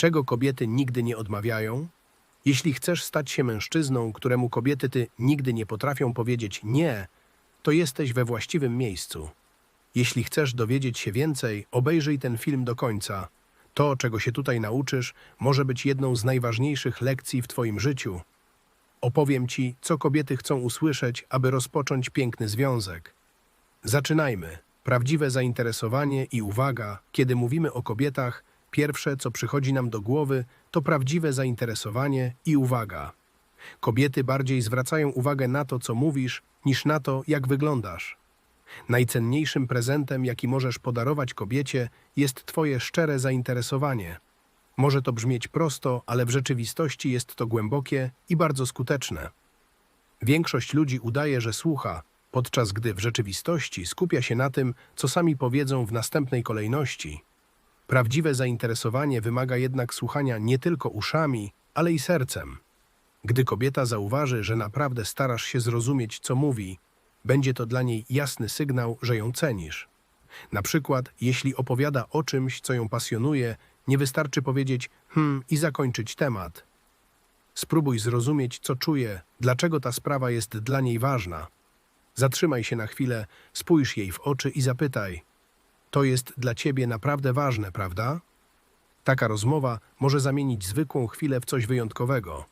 Czego kobiety nigdy nie odmawiają? Jeśli chcesz stać się mężczyzną, któremu kobiety ty nigdy nie potrafią powiedzieć nie, to jesteś we właściwym miejscu. Jeśli chcesz dowiedzieć się więcej, obejrzyj ten film do końca. To, czego się tutaj nauczysz, może być jedną z najważniejszych lekcji w Twoim życiu. Opowiem Ci, co kobiety chcą usłyszeć, aby rozpocząć piękny związek. Zaczynajmy. Prawdziwe zainteresowanie i uwaga, kiedy mówimy o kobietach, pierwsze, co przychodzi nam do głowy, to prawdziwe zainteresowanie i uwaga. Kobiety bardziej zwracają uwagę na to, co mówisz, niż na to, jak wyglądasz. Najcenniejszym prezentem, jaki możesz podarować kobiecie, jest Twoje szczere zainteresowanie. Może to brzmieć prosto, ale w rzeczywistości jest to głębokie i bardzo skuteczne. Większość ludzi udaje, że słucha, podczas gdy w rzeczywistości skupia się na tym, co sami powiedzą w następnej kolejności. Prawdziwe zainteresowanie wymaga jednak słuchania nie tylko uszami, ale i sercem. Gdy kobieta zauważy, że naprawdę starasz się zrozumieć, co mówi, będzie to dla niej jasny sygnał, że ją cenisz. Na przykład, jeśli opowiada o czymś, co ją pasjonuje, nie wystarczy powiedzieć hmm i zakończyć temat. Spróbuj zrozumieć, co czuje, dlaczego ta sprawa jest dla niej ważna. Zatrzymaj się na chwilę, spójrz jej w oczy i zapytaj: To jest dla ciebie naprawdę ważne, prawda? Taka rozmowa może zamienić zwykłą chwilę w coś wyjątkowego.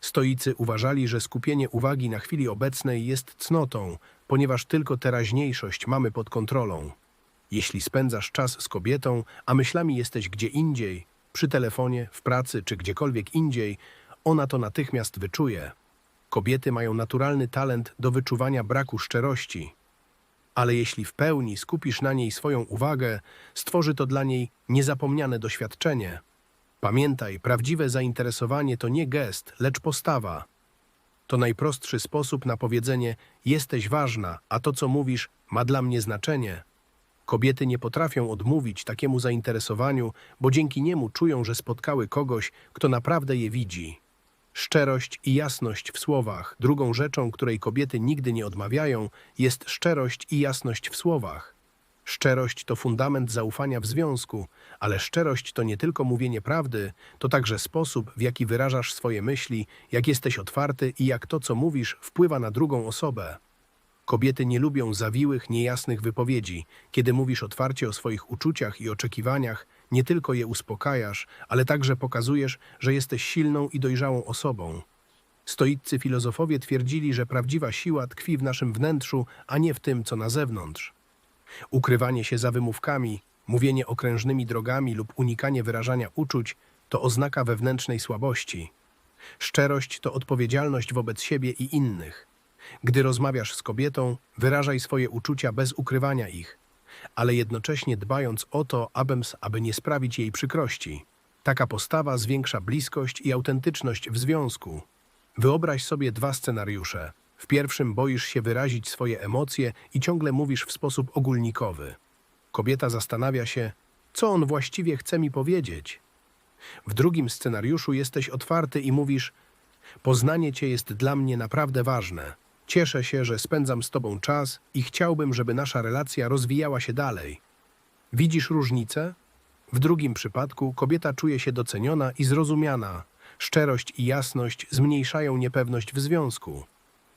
Stoicy uważali, że skupienie uwagi na chwili obecnej jest cnotą, ponieważ tylko teraźniejszość mamy pod kontrolą. Jeśli spędzasz czas z kobietą, a myślami jesteś gdzie indziej, przy telefonie, w pracy czy gdziekolwiek indziej, ona to natychmiast wyczuje. Kobiety mają naturalny talent do wyczuwania braku szczerości. Ale jeśli w pełni skupisz na niej swoją uwagę, stworzy to dla niej niezapomniane doświadczenie. Pamiętaj, prawdziwe zainteresowanie to nie gest, lecz postawa. To najprostszy sposób na powiedzenie: Jesteś ważna, a to, co mówisz, ma dla mnie znaczenie. Kobiety nie potrafią odmówić takiemu zainteresowaniu, bo dzięki niemu czują, że spotkały kogoś, kto naprawdę je widzi. Szczerość i jasność w słowach. Drugą rzeczą, której kobiety nigdy nie odmawiają, jest szczerość i jasność w słowach. Szczerość to fundament zaufania w związku, ale szczerość to nie tylko mówienie prawdy, to także sposób, w jaki wyrażasz swoje myśli, jak jesteś otwarty i jak to, co mówisz, wpływa na drugą osobę. Kobiety nie lubią zawiłych, niejasnych wypowiedzi. Kiedy mówisz otwarcie o swoich uczuciach i oczekiwaniach, nie tylko je uspokajasz, ale także pokazujesz, że jesteś silną i dojrzałą osobą. Stoiccy filozofowie twierdzili, że prawdziwa siła tkwi w naszym wnętrzu, a nie w tym, co na zewnątrz. Ukrywanie się za wymówkami, mówienie okrężnymi drogami lub unikanie wyrażania uczuć to oznaka wewnętrznej słabości. Szczerość to odpowiedzialność wobec siebie i innych. Gdy rozmawiasz z kobietą, wyrażaj swoje uczucia bez ukrywania ich, ale jednocześnie dbając o to, abems, aby nie sprawić jej przykrości. Taka postawa zwiększa bliskość i autentyczność w związku. Wyobraź sobie dwa scenariusze. W pierwszym boisz się wyrazić swoje emocje i ciągle mówisz w sposób ogólnikowy. Kobieta zastanawia się, co on właściwie chce mi powiedzieć. W drugim scenariuszu jesteś otwarty i mówisz: Poznanie cię jest dla mnie naprawdę ważne. Cieszę się, że spędzam z tobą czas i chciałbym, żeby nasza relacja rozwijała się dalej. Widzisz różnicę? W drugim przypadku kobieta czuje się doceniona i zrozumiana. Szczerość i jasność zmniejszają niepewność w związku.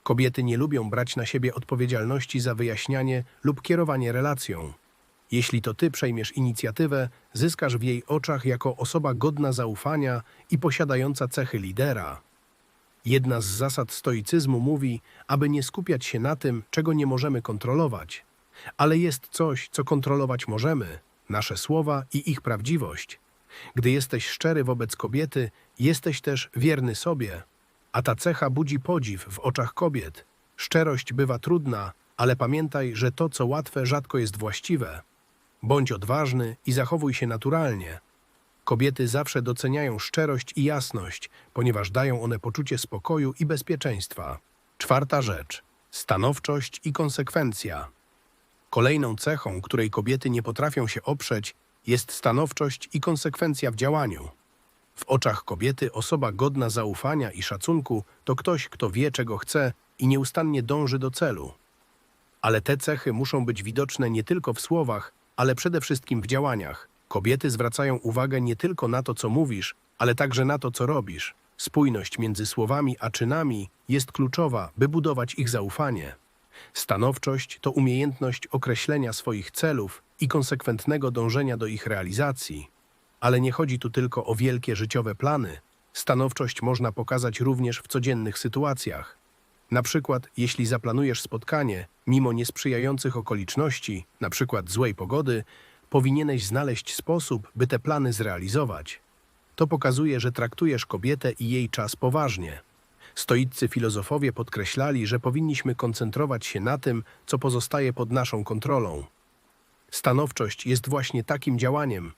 Kobiety nie lubią brać na siebie odpowiedzialności za wyjaśnianie lub kierowanie relacją. Jeśli to ty przejmiesz inicjatywę, zyskasz w jej oczach jako osoba godna zaufania i posiadająca cechy lidera. Jedna z zasad stoicyzmu mówi, aby nie skupiać się na tym, czego nie możemy kontrolować. Ale jest coś, co kontrolować możemy nasze słowa i ich prawdziwość. Gdy jesteś szczery wobec kobiety, jesteś też wierny sobie. A ta cecha budzi podziw w oczach kobiet. Szczerość bywa trudna, ale pamiętaj, że to, co łatwe, rzadko jest właściwe. Bądź odważny i zachowuj się naturalnie. Kobiety zawsze doceniają szczerość i jasność, ponieważ dają one poczucie spokoju i bezpieczeństwa. Czwarta rzecz: stanowczość i konsekwencja. Kolejną cechą, której kobiety nie potrafią się oprzeć, jest stanowczość i konsekwencja w działaniu. W oczach kobiety osoba godna zaufania i szacunku to ktoś, kto wie, czego chce i nieustannie dąży do celu. Ale te cechy muszą być widoczne nie tylko w słowach, ale przede wszystkim w działaniach. Kobiety zwracają uwagę nie tylko na to, co mówisz, ale także na to, co robisz. Spójność między słowami a czynami jest kluczowa, by budować ich zaufanie. Stanowczość to umiejętność określenia swoich celów i konsekwentnego dążenia do ich realizacji. Ale nie chodzi tu tylko o wielkie życiowe plany. Stanowczość można pokazać również w codziennych sytuacjach. Na przykład, jeśli zaplanujesz spotkanie, mimo niesprzyjających okoliczności, na przykład złej pogody, powinieneś znaleźć sposób, by te plany zrealizować. To pokazuje, że traktujesz kobietę i jej czas poważnie. Stoiccy filozofowie podkreślali, że powinniśmy koncentrować się na tym, co pozostaje pod naszą kontrolą. Stanowczość jest właśnie takim działaniem.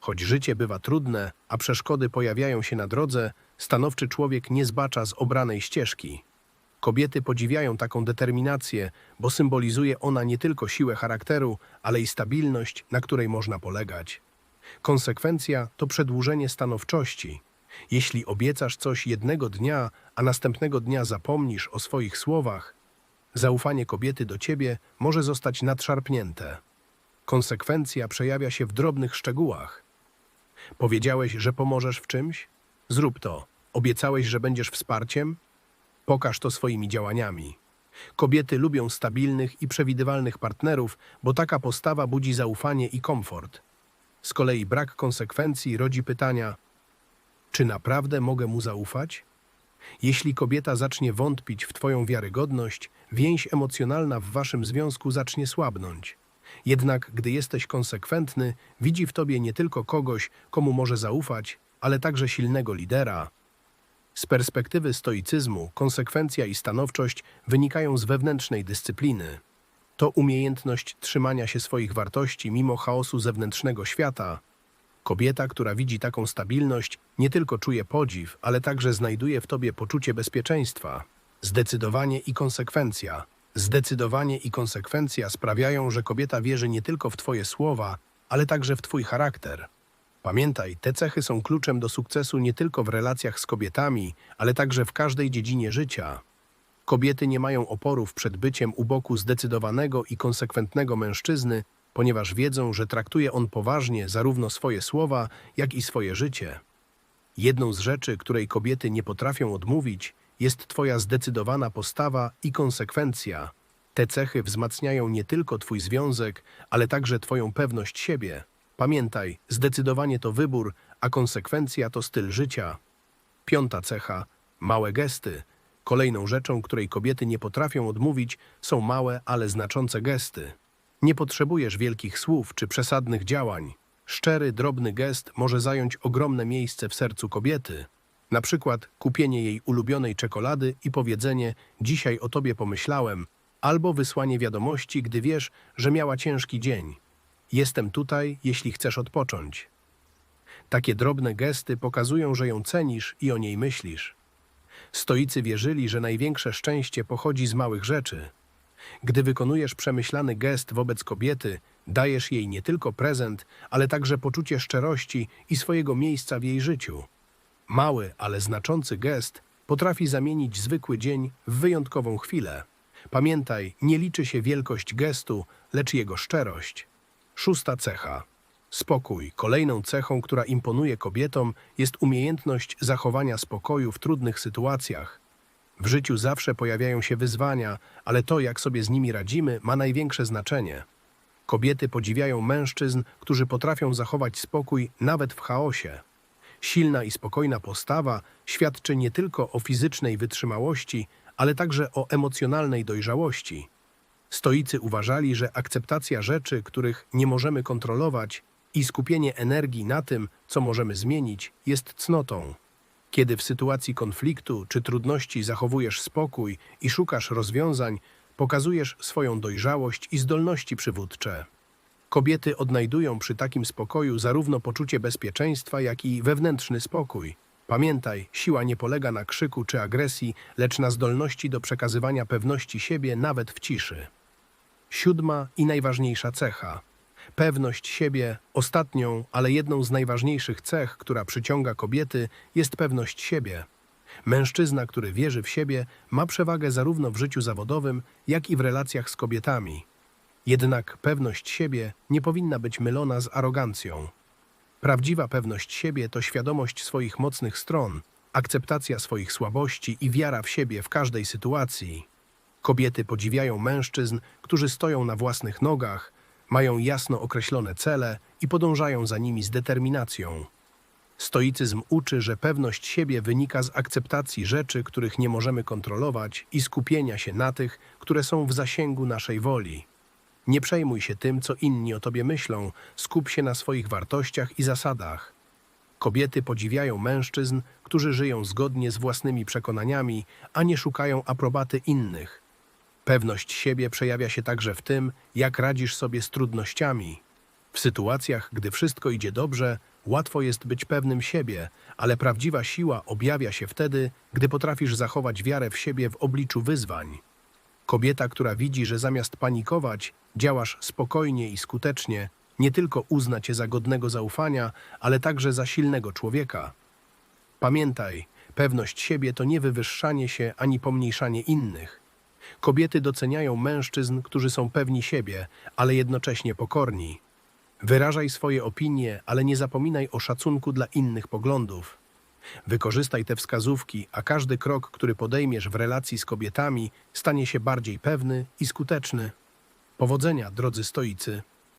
Choć życie bywa trudne, a przeszkody pojawiają się na drodze, stanowczy człowiek nie zbacza z obranej ścieżki. Kobiety podziwiają taką determinację, bo symbolizuje ona nie tylko siłę charakteru, ale i stabilność, na której można polegać. Konsekwencja to przedłużenie stanowczości. Jeśli obiecasz coś jednego dnia, a następnego dnia zapomnisz o swoich słowach, zaufanie kobiety do ciebie może zostać nadszarpnięte. Konsekwencja przejawia się w drobnych szczegółach. Powiedziałeś, że pomożesz w czymś? Zrób to. Obiecałeś, że będziesz wsparciem? Pokaż to swoimi działaniami. Kobiety lubią stabilnych i przewidywalnych partnerów, bo taka postawa budzi zaufanie i komfort. Z kolei brak konsekwencji rodzi pytania: czy naprawdę mogę mu zaufać? Jeśli kobieta zacznie wątpić w Twoją wiarygodność, więź emocjonalna w Waszym związku zacznie słabnąć. Jednak gdy jesteś konsekwentny, widzi w Tobie nie tylko kogoś, komu może zaufać, ale także silnego lidera. Z perspektywy stoicyzmu, konsekwencja i stanowczość wynikają z wewnętrznej dyscypliny. To umiejętność trzymania się swoich wartości mimo chaosu zewnętrznego świata. Kobieta, która widzi taką stabilność, nie tylko czuje podziw, ale także znajduje w tobie poczucie bezpieczeństwa. Zdecydowanie i konsekwencja. Zdecydowanie i konsekwencja sprawiają, że kobieta wierzy nie tylko w twoje słowa, ale także w twój charakter. Pamiętaj, te cechy są kluczem do sukcesu nie tylko w relacjach z kobietami, ale także w każdej dziedzinie życia. Kobiety nie mają oporów przed byciem u boku zdecydowanego i konsekwentnego mężczyzny, ponieważ wiedzą, że traktuje on poważnie zarówno swoje słowa, jak i swoje życie. Jedną z rzeczy, której kobiety nie potrafią odmówić, jest Twoja zdecydowana postawa i konsekwencja. Te cechy wzmacniają nie tylko Twój związek, ale także Twoją pewność siebie. Pamiętaj, zdecydowanie to wybór, a konsekwencja to styl życia. Piąta cecha małe gesty. Kolejną rzeczą, której kobiety nie potrafią odmówić, są małe, ale znaczące gesty. Nie potrzebujesz wielkich słów czy przesadnych działań. Szczery, drobny gest może zająć ogromne miejsce w sercu kobiety. Na przykład kupienie jej ulubionej czekolady i powiedzenie: Dzisiaj o tobie pomyślałem, albo wysłanie wiadomości, gdy wiesz, że miała ciężki dzień. Jestem tutaj, jeśli chcesz odpocząć. Takie drobne gesty pokazują, że ją cenisz i o niej myślisz. Stoicy wierzyli, że największe szczęście pochodzi z małych rzeczy. Gdy wykonujesz przemyślany gest wobec kobiety, dajesz jej nie tylko prezent, ale także poczucie szczerości i swojego miejsca w jej życiu. Mały, ale znaczący gest potrafi zamienić zwykły dzień w wyjątkową chwilę. Pamiętaj, nie liczy się wielkość gestu, lecz jego szczerość. Szósta cecha. Spokój. Kolejną cechą, która imponuje kobietom, jest umiejętność zachowania spokoju w trudnych sytuacjach. W życiu zawsze pojawiają się wyzwania, ale to, jak sobie z nimi radzimy, ma największe znaczenie. Kobiety podziwiają mężczyzn, którzy potrafią zachować spokój nawet w chaosie. Silna i spokojna postawa świadczy nie tylko o fizycznej wytrzymałości, ale także o emocjonalnej dojrzałości. Stoicy uważali, że akceptacja rzeczy, których nie możemy kontrolować, i skupienie energii na tym, co możemy zmienić, jest cnotą. Kiedy w sytuacji konfliktu czy trudności zachowujesz spokój i szukasz rozwiązań, pokazujesz swoją dojrzałość i zdolności przywódcze. Kobiety odnajdują przy takim spokoju zarówno poczucie bezpieczeństwa, jak i wewnętrzny spokój. Pamiętaj, siła nie polega na krzyku czy agresji, lecz na zdolności do przekazywania pewności siebie nawet w ciszy. Siódma i najważniejsza cecha. Pewność siebie, ostatnią, ale jedną z najważniejszych cech, która przyciąga kobiety, jest pewność siebie. Mężczyzna, który wierzy w siebie, ma przewagę zarówno w życiu zawodowym, jak i w relacjach z kobietami. Jednak pewność siebie nie powinna być mylona z arogancją. Prawdziwa pewność siebie to świadomość swoich mocnych stron, akceptacja swoich słabości i wiara w siebie w każdej sytuacji. Kobiety podziwiają mężczyzn, którzy stoją na własnych nogach, mają jasno określone cele i podążają za nimi z determinacją. Stoicyzm uczy, że pewność siebie wynika z akceptacji rzeczy, których nie możemy kontrolować i skupienia się na tych, które są w zasięgu naszej woli. Nie przejmuj się tym, co inni o tobie myślą, skup się na swoich wartościach i zasadach. Kobiety podziwiają mężczyzn, którzy żyją zgodnie z własnymi przekonaniami, a nie szukają aprobaty innych. Pewność siebie przejawia się także w tym, jak radzisz sobie z trudnościami. W sytuacjach, gdy wszystko idzie dobrze, łatwo jest być pewnym siebie, ale prawdziwa siła objawia się wtedy, gdy potrafisz zachować wiarę w siebie w obliczu wyzwań. Kobieta, która widzi, że zamiast panikować, działasz spokojnie i skutecznie, nie tylko uzna cię za godnego zaufania, ale także za silnego człowieka. Pamiętaj, pewność siebie to nie wywyższanie się ani pomniejszanie innych. Kobiety doceniają mężczyzn, którzy są pewni siebie, ale jednocześnie pokorni. Wyrażaj swoje opinie, ale nie zapominaj o szacunku dla innych poglądów. Wykorzystaj te wskazówki, a każdy krok, który podejmiesz w relacji z kobietami, stanie się bardziej pewny i skuteczny. Powodzenia, drodzy stoicy.